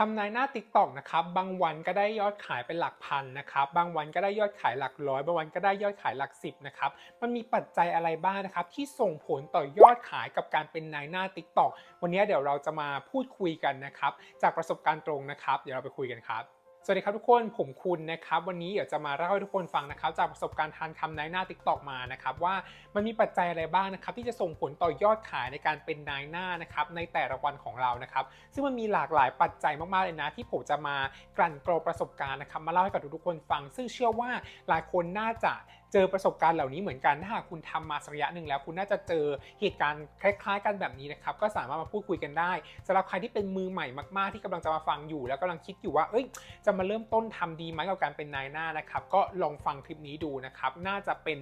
ทำนายหน้า TikTok นะครับ บางวันก็ได้ยอดขายเป็นหลักพันนะครับ บางวันก็ได้ยอดขายหลักร้อย บางวันก็ได้ยอดขายหลักสิบนะครับ มันมีปัจจัยอะไรบ้างนะครับ ที่ส่งผลต่อยอดขายกับการเป็นนายหน้า TikTok วันนี้เดี๋ยวเราจะมาพูดคุยกันนะครับ จากประสบการณ์ตรงนะครับ เดี๋ยวเราไปคุยกันครับ สวัสดีครับทุกคนผมคุณนะครับวันนี้เดี๋ยวจะมาเล่าให้ทุกคนฟังนะครับจากประสบการณ์ทานคำนายหน้า TikTok มานะครับว่ามันมีปัจจัยอะไรบ้างนะครับที่จะส่งผลต่อยอดขายในการเป็นนายหน้านะครับในแต่ละวันของเรานะครับซึ่งมันมีหลากหลายปัจจัยมากๆเลยนะที่ผมจะมากลั่นกรองประสบการณ์นะครับมาเล่าให้กับทุกๆคนฟัง ซึ่งเชื่อว่าหลายคนน่าจะเจอประสบการณ์เหล่านี้เหมือนกันถ้าหากคุณทำมาสักระยะหนึ่งแล้ว คุณน่าจะเจอเหตุการณ์คล้ายๆ กันแบบนี้นะครับก็สามารถมาพูดคุยกันได้สำหรับใครที่เป็นมือใหม่มากๆที่กำลังจะมาฟังอยู่ แล้วกำลังคิดอยู่ว่าเอ้ย จะมาเริ่มต้นทำดีไหมกับการเป็นนายหน้านะครับก็ลองฟังคลิปนี้ดูนะครับน่าจะเป็น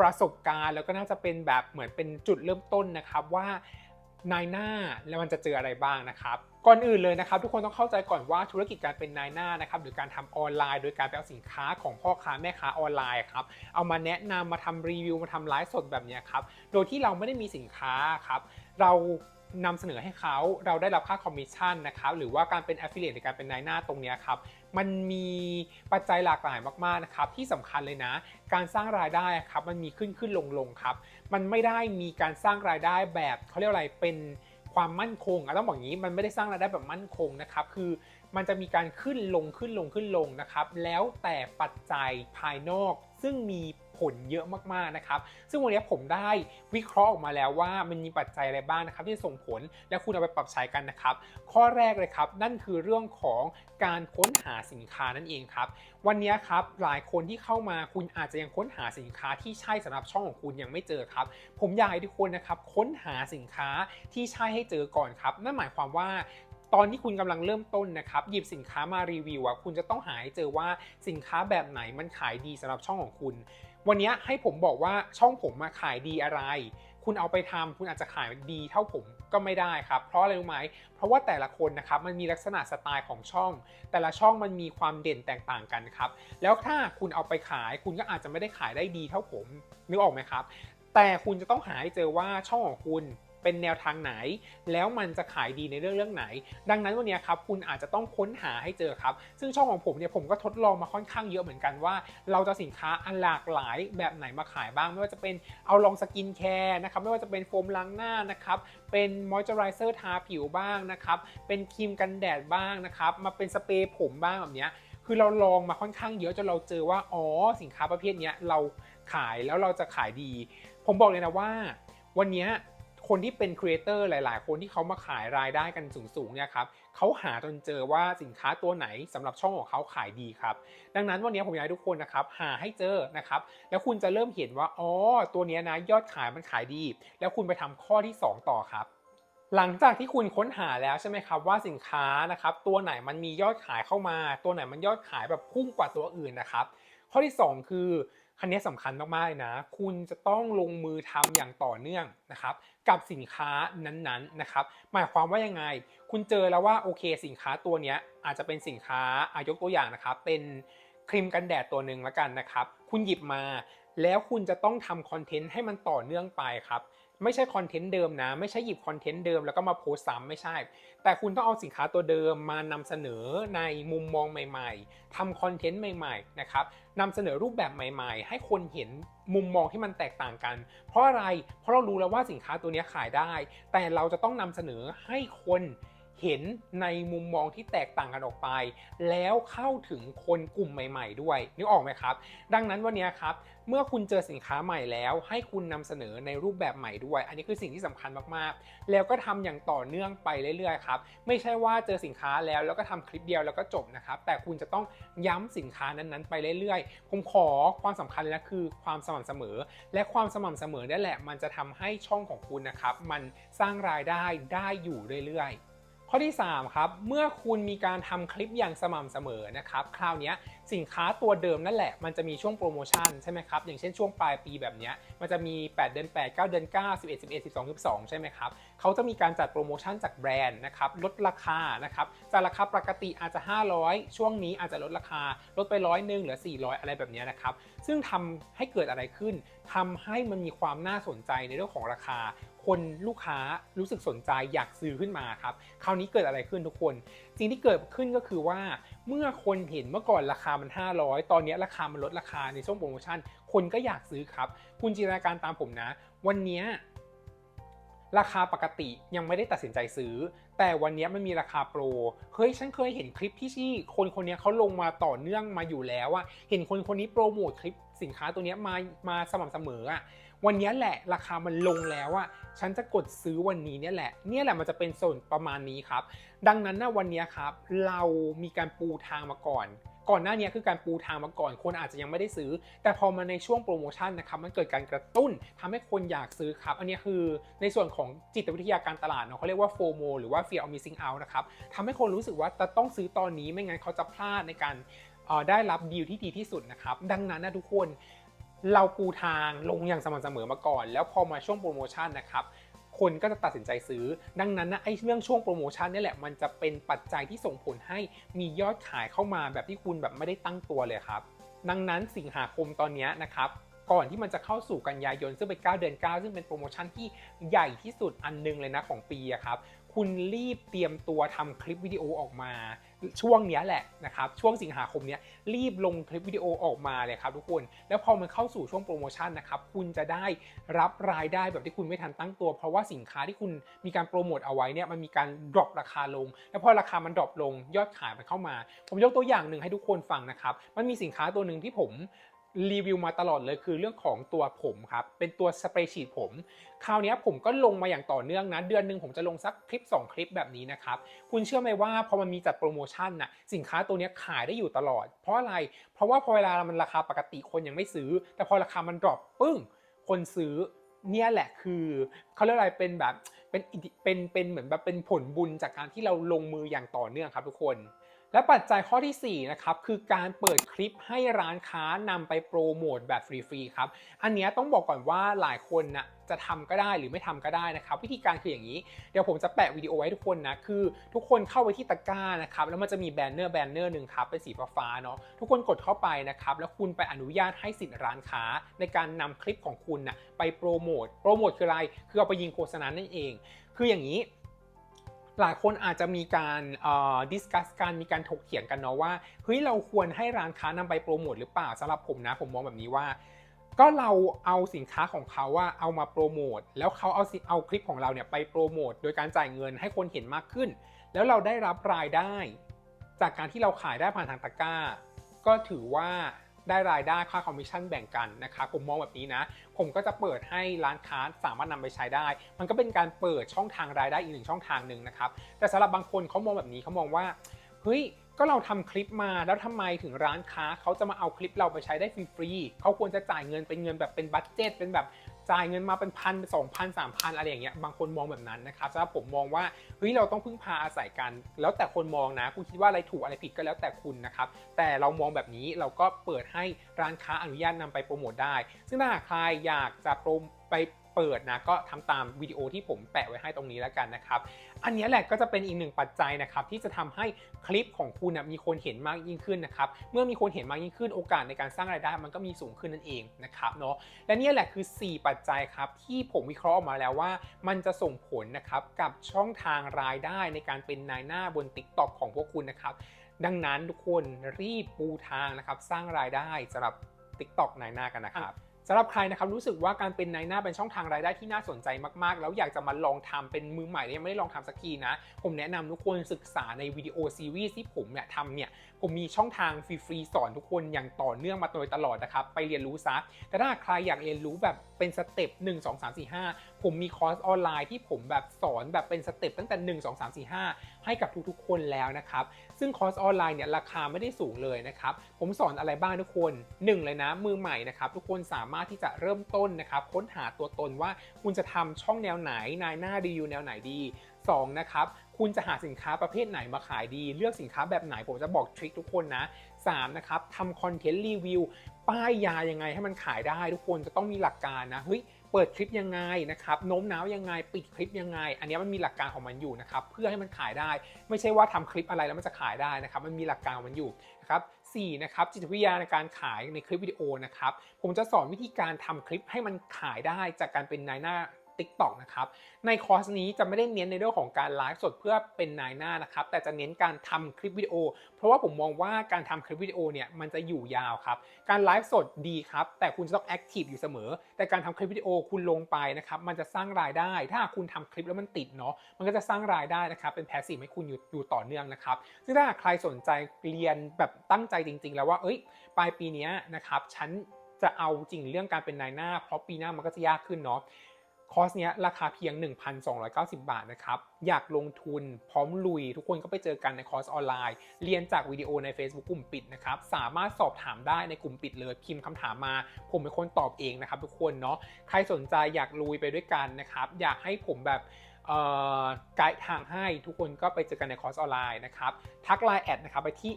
ประสบการณ์แล้วก็น่าจะเป็นแบบเหมือนเป็นจุดเริ่มต้นนะครับว่า นายหน้าแล้วมันจะเจออะไรบ้างนะครับ ก่อนอื่นเลยนะครับ ทุกคนต้องเข้าใจก่อนว่าธุรกิจการเป็นนายหน้านะครับหรือการทำออนไลน์ โดยการไปเอาสินค้าของพ่อค้าแม่ค้าออนไลน์ครับเอามาแนะนำมาทำรีวิวมาทำไลฟ์สดแบบนี้ครับโดยที่เราไม่ได้มีสินค้าครับเรานำเสนอให้เขาเราได้รับค่าคอมมิชชั่นนะครับหรือว่าการเป็น affiliate ในการเป็นนายหน้าตรงนี้ครับ มันมีปัจจัยหลากหลายมากๆนะครับที่สำคัญเลยนะ การสร้างรายได้ครับมันมีขึ้นขึ้นลงลงครับ มันไม่ได้มีการสร้างรายได้แบบเขาเรียกอะไรเป็นความมั่นคงอะต้องบอกอย่างนี้มันไม่ได้สร้างรายได้แบบมั่นคงนะครับคือมันจะมีการขึ้นลงขึ้นลงขึ้นลงนะครับ แล้วแต่ปัจจัยภายนอกซึ่งมี ลเยอะมากๆนะครับ ซึ่งวันนี้ผมได้วิเคราะห์ออกมาแล้วว่ามันมีปัจจัยอะไรบ้างนะครับที่ส่งผลและคุณเอาไปปรับใช้กันนะครับ ข้อแรกเลยครับ นั่นคือเรื่องของการค้นหาสินค้านั่นเองครับ วันนี้ครับหลายคนที่เข้ามาคุณอาจจะยังค้นหาสินค้าที่ใช่สำหรับช่องของคุณยังไม่เจอครับ ผมอยากให้ทุกคนนะครับค้นหาสินค้าที่ใช่ให้เจอก่อนครับนั่นหมายความว่าตอนที่คุณกำลังเริ่มต้นนะครับหยิบสินค้ามารีวิวอะคุณจะต้องหาให้เจอว่าสินค้าแบบไหนมันขายดีสำหรับช่องของคุณ วันนี้ให้ผมบอกว่าช่องผมมาขายดีอะไร คุณเอาไปทำคุณอาจจะขายดีเท่าผมก็ไม่ได้ครับ เพราะอะไรรู้ไหม เพราะว่าแต่ละคนนะครับมันมีลักษณะสไตล์ของช่อง แต่ละช่องมันมีความเด่นแตกต่างกันครับ แล้วถ้าคุณเอาไปขายคุณก็อาจจะไม่ได้ขายได้ดีเท่าผมนึกออกไหมครับ แต่คุณจะต้องหาให้เจอว่าช่องของคุณ เป็นแนวทางไหน แล้วมันจะขายดีในเรื่องเรื่องไหน ดังนั้นวันนี้ครับคุณอาจจะต้องค้นหาให้เจอครับ ซึ่งช่องของผมเนี่ยผมก็ทดลองมาค่อนข้างเยอะเหมือนกันว่า เราจะสินค้าอันหลากหลายแบบไหนมาขายบ้าง ไม่ว่าจะเป็นเอาลองสกินแคร์นะครับไม่ว่าจะเป็นโฟมล้างหน้านะครับเป็นมอยเจอไรเซอร์ทาผิวบ้างนะครับเป็นครีมกันแดดบ้างนะครับมาเป็นสเปรย์ผมบ้างแบบเนี้ยคือเราลองมาค่อนข้างเยอะจนเราเจอว่าอ๋อสินค้าประเภทนี้เราขายแล้วเราจะขายดี ผมบอกเลยนะว่า วันนี้ คนที่เป็นครีเอเตอร์หลาย ๆ คนที่เขามาขายรายได้กันสูง ๆ เนี่ยครับเขาหาจนเจอว่าสินค้าตัวไหนสำหรับช่องของเขาขายดีครับ ดังนั้นวันนี้ผมอยากให้ทุกคนนะครับหาให้เจอนะครับ แล้วคุณจะเริ่มเห็นว่า อ๋อ ตัวนี้นะยอดขายมันขายดี แล้วคุณไปทำข้อที่ 2 ต่อครับหลังจากที่คุณค้นหาแล้วใช่ไหมครับว่าสินค้านะครับตัวไหนมันมียอดขายเข้ามา ตัวไหนมันยอดขายแบบพุ่งกว่าตัวอื่นนะครับ ข้อที่ 2 คือ อันนี้สำคัญมากๆเลยนะ คุณจะต้องลงมือทำอย่างต่อเนื่องนะครับกับสินค้านั้นๆนะครับ หมายความว่ายังไง คุณเจอแล้วว่าโอเคสินค้าตัวนี้อาจจะเป็นสินค้าอายกตัวอย่างนะครับ เป็นครีมกันแดดตัวหนึ่งละกันนะครับ คุณหยิบมา แล้วคุณจะต้องทำคอนเทนต์ให้มันต่อเนื่องไปครับ ไม่ใช่คอนเทนต์เดิมนะ ไม่ใช่หยิบคอนเทนต์เดิมแล้วก็มาโพสต์ซ้ำไม่ใช่ แต่คุณต้องเอาสินค้าตัวเดิมมานำเสนอในมุมมองใหม่ๆทำคอนเทนต์ใหม่ๆนะครับนำเสนอรูปแบบใหม่ๆ ให้คนเห็นมุมมองที่มันแตกต่างกัน เพราะอะไรเพราะเรารู้แล้วว่าสินค้าตัวนี้ขายได้ แต่เราจะต้องนำเสนอให้คน เห็นในมุมมองที่แตกต่างกันออกไป แล้วเข้าถึงคนกลุ่มใหม่ๆด้วยนึกออกไหมครับ ดังนั้นวันนี้ครับเมื่อคุณเจอสินค้าใหม่แล้วให้คุณนำเสนอในรูปแบบใหม่ด้วย อันนี้คือสิ่งที่สำคัญมากๆ แล้วก็ทำอย่างต่อเนื่องไปเรื่อยๆครับไม่ใช่ว่าเจอสินค้าแล้วแล้วก็ทำคลิปเดียวแล้วก็จบนะครับแต่คุณจะต้องย้ำสินค้านั้นๆไปเรื่อยๆ ผมขอความสำคัญเลยนะคือความสม่ำเสมอ และความสม่ำเสมอนี่แหละ มันจะทำให้ช่องของคุณนะครับมันสร้างรายได้ได้อยู่เรื่อยๆ ข้อที่ 3 ครับ เมื่อคุณมีการทำคลิปอย่างสม่ำเสมอนะครับ คราวนี้สินค้าตัวเดิมนั่นแหละ มันจะมีช่วงโปรโมชั่นใช่ไหมครับ อย่างเช่นช่วงปลายปีแบบนี้มันจะมี 8 เดือน 8 9 เดือน 9 11 11 12 12 ใช่ไหมครับเขาจะมีการจัดโปรโมชั่นจากแบรนด์นะครับ ลดราคานะครับ จากราคาปกติอาจจะ 500 ช่วงนี้อาจจะลดราคา ลดไปร้อยหนึ่งเหลือ 400 อะไรแบบนี้นะครับ ซึ่งทำให้เกิดอะไรขึ้นทำให้มันมีความน่าสนใจในเรื่องของราคา คนลูกค้ารู้สึกสนใจอยากซื้อขึ้นมาครับ คราวนี้เกิดอะไรขึ้นทุกคน สิ่งที่เกิดขึ้นก็คือว่า เมื่อคนเห็นเมื่อก่อนราคามัน 500 ตอนนี้ราคามันลดราคาในช่วงโปรโมชั่น คนก็อยากซื้อครับ คุณจินตนาการตามผมนะ วันนี้ราคาปกติยังไม่ได้ตัดสินใจซื้อ แต่วันนี้มันมีราคาโปร เฮ้ยฉันเคยเห็นคลิปที่ที่คนคนนี้เขาลงมาต่อเนื่องมาอยู่แล้วอะเห็นคนคนนี้โปรโมทคลิป สินค้าตัวนี้มามาสม่ำเสมออะวันนี้แหละราคามันลงแล้วอะฉันจะกดซื้อวันนี้เนี่ยแหละ เนี่ยแหละมันจะเป็นส่วนประมาณนี้ครับ ดังนั้นนะวันนี้ครับ เรามีการปูทางมาก่อน ก่อนหน้านี้คือการปูทางมาก่อน คนอาจจะยังไม่ได้ซื้อ แต่พอมาในช่วงโปรโมชั่นนะครับมันเกิดการกระตุ้นทำให้คนอยากซื้อครับ อันนี้คือในส่วนของจิตวิทยาการตลาดเนาะเขาเรียกว่า FOMO หรือว่า Fear of Missing Out นะครับทำให้คนรู้สึกว่าจะต้องซื้อตอนนี้ไม่งั้นเขาจะพลาดในการ ได้รับดีลที่ดีที่สุดนะครับ ดังนั้นนะทุกคนเราปูทางลงอย่างสม่ำเสมอมาก่อน แล้วพอมาช่วงโปรโมชั่นนะครับคนก็จะตัดสินใจซื้อ ดังนั้นนะไอ้เรื่องช่วงโปรโมชั่นนี่แหละมันจะเป็นปัจจัยที่ส่งผลให้มียอดขายเข้ามาแบบที่คุณแบบไม่ได้ตั้งตัวเลยครับ ดังนั้นสิงหาคมตอนนี้นะครับก่อนที่มันจะเข้าสู่กันยายนซึ่งเป็น 9 เดือน 9 ซึ่งเป็นโปรโมชั่นที่ใหญ่ที่สุดอันหนึงเลยนะของปีครับ คุณรีบเตรียมตัวทำคลิปวิดีโอออกมา ช่วงนี้แหละนะครับช่วงสิงหาคมนี้รีบลงคลิปวิดีโอออกมาเลยครับทุกคน แล้วพอมันเข้าสู่ช่วงโปรโมชั่นนะครับคุณจะได้รับรายได้แบบที่คุณไม่ทันตั้งตัว เพราะว่าสินค้าที่คุณมีการโปรโมทเอาไว้เนี่ยมันมีการดรอปราคาลง แล้วพอราคามันดรอปลงยอดขายมันเข้ามา ผมยกตัวอย่างหนึ่งให้ทุกคนฟังนะครับมันมีสินค้าตัวหนึ่งที่ผม รีวิวมาตลอดเลยคือเรื่องของตัวผมครับ เป็นตัวสเปรย์ฉีดผม คราวนี้ผมก็ลงมาอย่างต่อเนื่องนะ เดือนหนึ่งผมจะลงสักคลิป 2 คลิปแบบนี้นะครับ คุณเชื่อไหมว่าพอมันมีจัดโปรโมชั่นน่ะสินค้าตัวนี้ขายได้อยู่ตลอด เพราะอะไร เพราะว่าพอเวลามันราคาปกติคนยังไม่ซื้อ แต่พอราคามันดรอปปึ้ง คนซื้อเนี่ยแหละคือเขาเรียกอะไรเป็นแบบเป็นเป็นเป็นเหมือนแบบเป็นผลบุญจากการที่เราลงมืออย่างต่อเนื่องครับทุกคน และปัจจัยข้อที่ 4 นะครับ คือการเปิดคลิปให้ร้านค้านำไปโปรโมทแบบฟรีๆครับ อันนี้ต้องบอกก่อนว่าหลายคนนะจะทำก็ได้หรือไม่ทำก็ได้นะครับ วิธีการคืออย่างนี้ เดี๋ยวผมจะแปะวิดีโอไว้ทุกคนนะ คือทุกคนเข้าไปที่ตะกร้านะครับ แล้วมันจะมีแบนเนอร์แบนเนอร์หนึ่งครับ เป็นสีฟ้าเนาะ ทุกคนกดเข้าไปนะครับ แล้วคุณไปอนุญาตให้สิทธิ์ร้านค้า ในการนำคลิปของคุณนะไปโปรโมท โปรโมทคืออะไร คือเอาไปยิงโฆษณานั่นเอง คืออย่างนี้ หลายคนอาจจะมีการดิสคัสกันมีการถกเถียงกันเนาะว่าเฮ้ยเราควรให้ร้านค้านำไปโปรโมทหรือเปล่าสำหรับผมนะผมมองแบบนี้ว่า ก็เราเอาสินค้าของเขาว่าเอามาโปรโมทแล้วเขาเอาสิเอาคลิปของเราเนี่ยไปโปรโมทโดยการจ่ายเงินให้คนเห็นมากขึ้น แล้วเราได้รับรายได้ จากการที่เราขายได้ผ่านทางตะกร้า ก็ถือว่า ได้รายได้ค่าคอมมิชชั่นแบ่งกันนะครับผมมองแบบนี้นะ ผมก็จะเปิดให้ร้านค้าสามารถนำไปใช้ได้ มันก็เป็นการเปิดช่องทางรายได้อีกหนึ่งช่องทางหนึ่งนะครับแต่สำหรับบางคนเขามองแบบนี้เขามองว่าเฮ้ยก็เราทำคลิปมาแล้วทำไมถึงร้านค้าเขาจะมาเอาคลิปเราไปใช้ได้ฟรีๆเขาควรจะจ่ายเงินเป็นเงินแบบเป็นบัตเจตเป็นแบบ จ่ายเงินมาเป็นพันสองพันสามพันอะไรอย่างเงี้ยบางคนมองแบบนั้นนะครับสำหรับผมมองว่าเฮ้ยเราต้องพึ่งพาอาศัยกัน แล้วแต่คนมองนะคุณคิดว่าอะไรถูกอะไรผิดก็แล้วแต่คุณนะครับแต่เรามองแบบนี้เราก็เปิดให้ร้านค้าอนุญาตนำไปโปรโมทได้ ซึ่งถ้าหากใครอยากจะโปรไปเปิดนะก็ทำตามวิดีโอที่ผมแปะไว้ให้ตรงนี้แล้วกันนะครับ อันนี้แหละก็จะเป็นอีกหนึ่งปัจจัยนะครับที่จะทำให้คลิปของคุณนะมีคนเห็นมากยิ่งขึ้นนะครับเมื่อมีคนเห็นมากยิ่งขึ้นโอกาสในการสร้างรายได้ มันก็มีสูงขึ้นนั่นเองนะครับเนาะและนี่แหละคือ 4 ปัจจัยครับที่ผมวิเคราะห์ออกมาแล้วว่า มันจะส่งผลนะครับกับช่องทางรายได้ในการเป็นนายหน้าบน TikTok ของพวกคุณนะครับดังนั้นทุกคนรีบปูทางนะครับสร้างรายได้สำหรับ TikTok นายหน้ากันนะครับ สำหรับใครนะครับรู้สึกว่าการเป็นนายหน้าเป็นช่องทางรายได้ที่น่าสนใจมากๆ แล้วอยากจะมาลองทำเป็นมือใหม่ที่ยังไม่ได้ลองทำสักทีนะ ผมแนะนำทุกคนศึกษาในวิดีโอซีรีส์ที่ผมเนี่ยทำเนี่ยผมมีช่องทางฟรีๆสอนทุกคนอย่างต่อเนื่องมาโดยตลอดนะครับไปเรียนรู้ซะแต่ถ้าใครอยากเรียนรู้แบบเป็นสเต็ป1 2 3 4 5 ผมมีคอร์สออนไลน์ที่ผมแบบสอนแบบเป็นสเต็ปตั้งแต่ 1 2 3 4 5 ให้กับทุกๆ คนแล้วนะครับ ซึ่งคอร์สออนไลน์เนี่ยราคาไม่ได้สูงเลยนะครับ ผมสอนอะไรบ้างทุกคน 1 เลยนะ มือใหม่นะครับ ทุกคนสามารถที่จะเริ่มต้นนะครับค้นหาตัวตนว่าคุณจะทำช่องแนวไหนนายหน้าดีอยู่แนวไหนดี 2 นะครับคุณจะหาสินค้าประเภทไหนมาขายดี เลือกสินค้าแบบไหนผมจะบอกทริคทุกคนนะ 3 นะครับทำคอนเทนต์รีวิวป้ายยายังไงให้มันขายได้ ทุกคนจะต้องมีหลักการนะเฮ้ย เปิดคลิปยังไงนะครับโน้มน้าวยังไงปิดคลิปยังไง อันนี้มันมีหลักการของมันอยู่นะครับเพื่อให้มันขายได้ ไม่ใช่ว่าทำคลิปอะไรแล้วมันจะขายได้นะครับ มันมีหลักการของมันอยู่นะครับ4นะครับจิตวิทยาในการขายในคลิปวิดีโอนะครับผมจะสอนวิธีการทำคลิปให้มันขายได้จากการเป็นนายหน้า TikTok นะครับ ในคอร์สนี้จะไม่ได้เน้นในเรื่องของการไลฟ์สดเพื่อเป็นนายหน้านะครับ แต่จะเน้นการทำคลิปวิดีโอ เพราะว่าผมมองว่าการทำคลิปวิดีโอเนี่ยมันจะอยู่ยาวครับ การไลฟ์สดดีครับ แต่คุณจะต้องแอคทีฟอยู่เสมอ แต่การทำคลิปวิดีโอคุณลงไปนะครับ มันจะสร้างรายได้ ถ้าคุณทำคลิปแล้วมันติดเนาะ มันก็จะสร้างรายได้นะครับ เป็นแพสซีฟให้คุณอยู่อยู่ต่อเนื่องนะครับ ซึ่งถ้าหากใครสนใจเรียนแบบตั้งใจจริง ๆ แล้วว่า เอ้ย ปลายปีนี้นะครับ ฉันจะเอาจริงเรื่องการเป็นนายหน้า เพราะปีหน้ามันก็จะยากขึ้นเนาะ คอร์สเนี้ยราคาเพียง 1,290 บาทนะครับ อยากลงทุนพร้อมลุย ทุกคนก็ไปเจอกันในคอร์สออนไลน์ เรียนจากวิดีโอใน Facebook กลุ่มปิดนะครับ สามารถสอบถามได้ในกลุ่มปิดเลย พิมพ์คำถามมา ผมเป็นคนตอบเองนะครับทุกคนเนาะ ใครสนใจอยากลุยไปด้วยกันนะครับ อยากให้ผมแบบไกด์ทางให้ทุกคนก็ไปเจอกันในคอร์สออนไลน์นะครับ ทักไลน์แอดนะครับไปที่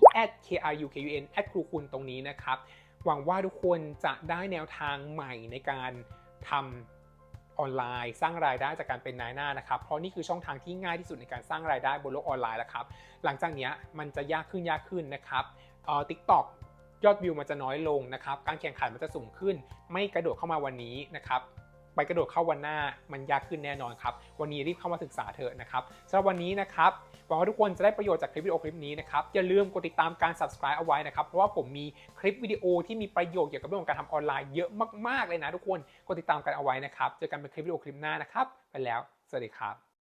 @krukun แอดครูคุณตรงนี้นะครับ หวังว่าทุกคนจะได้แนวทางใหม่ในการทำ ออนไลน์ สร้างรายได้จากการเป็นนายหน้านะครับ เพราะนี่คือช่องทางที่ง่ายที่สุดในการสร้างรายได้บนโลกออนไลน์แล้วครับ หลังจากนี้มันจะยากขึ้นยากขึ้นนะครับเอ่อกยอดวิวมันจะน้อยลงนะครับ การแข่งขันมันจะสูงขึ้น ไม่กระโดดเข้ามาวันนี้นะครับ ไปกระโดดเข้าวันหน้ามันยากขึ้นแน่นอนครับ วันนี้รีบเข้ามาศึกษาเถอะนะครับสำหรับวันนี้นะครับหวังว่าทุกคนจะได้ประโยชน์จากคลิปวิดีโอคลิปนี้นะครับอย่าลืมกดติดตามการ subscribe เอาไว้นะครับเพราะว่าผมมีคลิปวิดีโอที่มีประโยชน์เกี่ยวกับเรื่องของการทำออนไลน์เยอะมากๆเลยนะทุกคนกดติดตามกันเอาไว้นะครับเจอกันเป็นคลิปวิดีโอคลิปหน้านะครับไปแล้วสวัสดีครับ